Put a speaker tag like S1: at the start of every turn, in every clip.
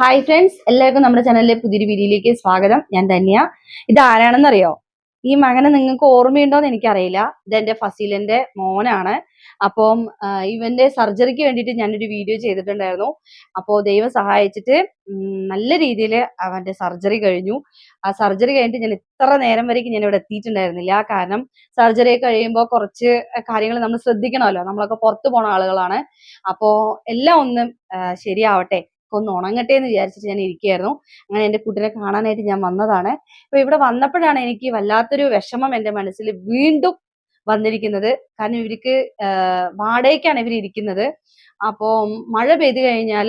S1: Hi friends എല്ലാവർക്കും നമ്മുടെ ചാനലിലെ പുതിയൊരു വീഡിയോയിലേക്ക് സ്വാഗതം. ഞാൻ ധന്യ. ഇത് ആരാണെന്നറിയോ? ഈ മകനെ നിങ്ങൾക്ക് ഓർമ്മയുണ്ടോന്ന് എനിക്കറിയില്ല. ഇത് എന്റെ ഫസീലിന്റെ മോനാണ്. അപ്പം ഇവന്റെ സർജറിക്ക് വേണ്ടിയിട്ട് ഞാനൊരു വീഡിയോ ചെയ്തിട്ടുണ്ടായിരുന്നു. അപ്പോൾ ദൈവം സഹായിച്ചിട്ട് നല്ല രീതിയിൽ അവന്റെ സർജറി കഴിഞ്ഞു. ആ സർജറി കഴിഞ്ഞിട്ട് ഞാൻ ഇത്ര നേരം വരേക്ക് ഞാൻ ഇവിടെ എത്തിയിട്ടുണ്ടായിരുന്നില്ല. കാരണം സർജറി കഴിയുമ്പോൾ കുറച്ച് കാര്യങ്ങൾ നമ്മൾ ശ്രദ്ധിക്കണമല്ലോ. നമ്മളൊക്കെ പുറത്തു പോണ ആളുകളാണ്. അപ്പോ എല്ലാം ഒന്ന് ശരിയാവട്ടെ. ഒന്ന് ഉണങ്ങട്ടെ എന്ന് വിചാരിച്ചിട്ട് ഞാൻ ഇരിക്കുകയായിരുന്നു. അങ്ങനെ എന്റെ കുട്ടിനെ കാണാനായിട്ട് ഞാൻ വന്നതാണ്. അപ്പൊ ഇവിടെ വന്നപ്പോഴാണ് എനിക്ക് വല്ലാത്തൊരു വിഷമം എന്റെ മനസ്സിൽ വീണ്ടും വന്നിരിക്കുന്നത്. കാരണം ഇവർക്ക് വാടകയ്ക്കാണ് ഇവർ ഇരിക്കുന്നത്. അപ്പോ മഴ പെയ്തു കഴിഞ്ഞാൽ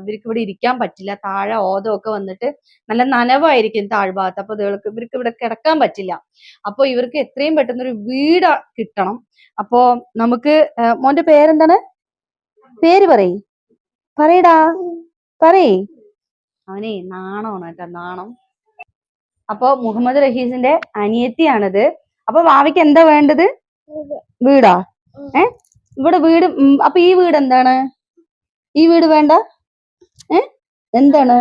S1: ഇവർക്ക് ഇവിടെ ഇരിക്കാൻ പറ്റില്ല. താഴെ ഓതമൊക്കെ വന്നിട്ട് നല്ല നനവായിരിക്കും താഴ്ഭാഗത്ത്. അപ്പൊ ഇവർക്ക് ഇവർക്ക് ഇവിടെ കിടക്കാൻ പറ്റില്ല. അപ്പൊ ഇവർക്ക് എത്രയും പെട്ടെന്ന് ഒരു വീട് കിട്ടണം. അപ്പോ നമുക്ക് മോന്റെ പേരെന്താണ്? പേര് പറയ്. പറയടാ. പറയ്. അവനെ നാണമാണ് കേട്ടോ നാണം. അപ്പൊ മുഹമ്മദ് റഹീസിന്റെ അനിയത്തിയാണിത്. അപ്പൊ ഭാവിക്ക് എന്താ വേണ്ടത്? വീടാ? ഏ? ഇവിടെ വീട് അപ്പൊ ഈ വീട് എന്താണ്? ഈ വീട് വേണ്ട? ഏ? എന്താണ്?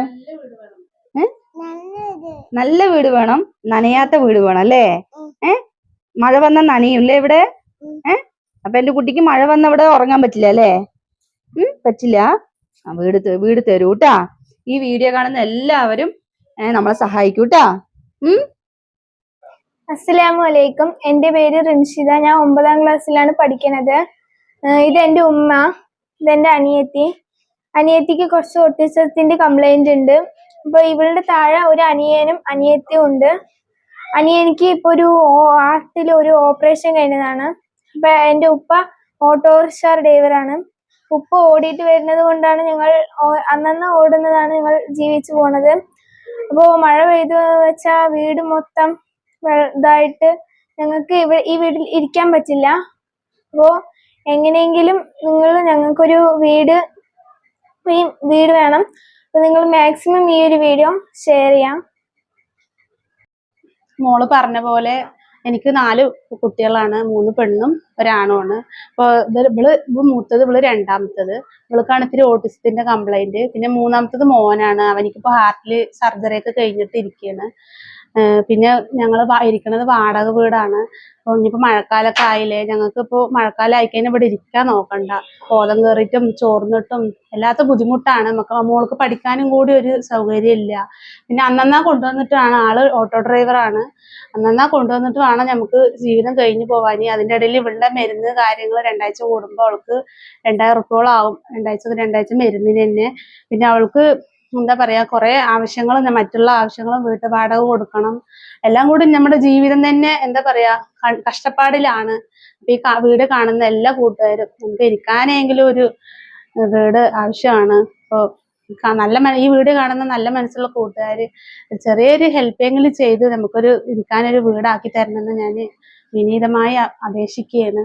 S1: നല്ല വീട് വേണം. നനയാത്ത വീട് വേണം അല്ലേ? ഏ? മഴ വന്ന നനയൂല്ലേ ഇവിടെ? ഏ? അപ്പൊ എന്റെ കുട്ടിക്ക് മഴ വന്ന ഇവിടെ ഉറങ്ങാൻ പറ്റില്ല അല്ലേ? ഉം പറ്റില്ല. വീട് വീട് തരൂ കേട്ടാ ഈ വീഡിയോ കാണുന്ന എല്ലാവരും നമ്മളെ സഹായിക്കൂട്ടാ. ഉം?
S2: അസ്സലാമു അലൈക്കും എന്റെ പേര് റിൻഷിത. ഞാൻ ഒമ്പതാം ക്ലാസ്സിലാണ് പഠിക്കുന്നത് ഇത് എന്റെ ഉമ്മ ഇതെന്റെ അനിയത്തി. അനിയത്തിക്ക് കുറച്ച് ഒട്ടിസത്തിന്റെ കംപ്ലൈന്റ് ഉണ്ട്. അപ്പോൾ ഇവളുടെ താഴെ ഒരു അനിയനും അനിയത്തിയും ഉണ്ട്. അനിയനിക്ക് ഇപ്പോൾ ഒരു ആർട്ടിൽ ഒരു ഓപ്പറേഷൻ കഴിഞ്ഞതാണ്. അപ്പൊ എന്റെ ഉപ്പ ഓട്ടോറിക്ഷ ഡ്രൈവറാണ്. ഉപ്പ ഓടിയിട്ട് വരുന്നത് കൊണ്ടാണ് ഞങ്ങൾ അന്നന്ന് ഓടുന്നതാണ് ഞങ്ങൾ ജീവിച്ചു പോണത്. അപ്പോൾ മഴ പെയ്തു വെച്ചാൽ വീട് മൊത്തം ഇതായിട്ട് ഞങ്ങൾക്ക് ഇവ ഈ വീട്ടിൽ ഇരിക്കാൻ പറ്റില്ല. അപ്പോൾ എങ്ങനെയെങ്കിലും നിങ്ങൾ ഞങ്ങൾക്കൊരു വീട് വീട് വേണം. അപ്പോൾ നിങ്ങൾ മാക്സിമം ഈ ഒരു വീഡിയോ ഷെയർ ചെയ്യാം.
S3: മോൾ പറഞ്ഞ പോലെ എനിക്ക് നാല് കുട്ടികളാണ് മൂന്ന് പെണ്ണും ഒരാണുമാണ്. അപ്പോൾ ഇത് ഇവൾ ഇവ മൂത്തത് ഇവൾ രണ്ടാമത്തത്. ഇവൾക്കാണ് ഇത്തിരി ഓട്ടിസത്തിന്റെ കംപ്ലൈന്റ് പിന്നെ മൂന്നാമത്തത് മോനാണ്. അവനിക്കിപ്പോ ഹാർട്ടിൽ സർജറി ഒക്കെ കഴിഞ്ഞിട്ട് ഇരിക്കുകയാണ് പിന്നെ ഞങ്ങൾ ഇരിക്കുന്നത് വാടക വീടാണ്. അപ്പോൾ ഇനിയിപ്പോൾ മഴക്കാലമൊക്കെ ആയില്ലേ ഞങ്ങൾക്ക് ഇപ്പോൾ മഴക്കാലം ആയിക്കഴിഞ്ഞാൽ ഇവിടെ ഇരിക്കാൻ നോക്കണ്ട. കോലം കയറിയിട്ടും ചോർന്നിട്ടും എല്ലാത്ത ബുദ്ധിമുട്ടാണ്. നമുക്ക് മോൾക്ക് പഠിക്കാനും കൂടി ഒരു സൗകര്യം ഇല്ല പിന്നെ അന്നന്നാ കൊണ്ടുവന്നിട്ടാണ് ആൾ ഓട്ടോ ഡ്രൈവറാണ്. അന്നന്നാ കൊണ്ടുവന്നിട്ട് വേണം നമുക്ക് ജീവിതം കഴിഞ്ഞു പോവാൻ. അതിന്റെ ഇടയിൽ ഇവളുടെ മരുന്ന് കാര്യങ്ങൾ രണ്ടാഴ്ച കൂടുമ്പോൾ അവൾക്ക് രണ്ടായിരം ആവും. രണ്ടാഴ്ച രണ്ടാഴ്ച മരുന്നിന് തന്നെ. പിന്നെ അവൾക്ക് എന്താ പറയാ കുറെ ആവശ്യങ്ങൾ മറ്റുള്ള ആവശ്യങ്ങളും വീട്ടു വാടക കൊടുക്കണം. എല്ലാം കൂടി നമ്മുടെ ജീവിതം തന്നെ എന്താ പറയാ കഷ്ടപ്പാടിലാണ്. ഈ വീട് കാണുന്ന എല്ലാ കൂട്ടുകാരും നമുക്ക് ഇരിക്കാനെങ്കിലും ഒരു വീട് ആവശ്യമാണ്. അപ്പോൾ നല്ല ഈ വീട് കാണുന്ന നല്ല മനസ്സുള്ള കൂട്ടുകാര് ചെറിയൊരു ഹെൽപ്പെങ്കിലും ചെയ്ത് നമുക്കൊരു ഇരിക്കാനൊരു വീടാക്കി തരണമെന്ന് ഞാൻ വിനീതമായി അപേക്ഷിക്കുകയാണ്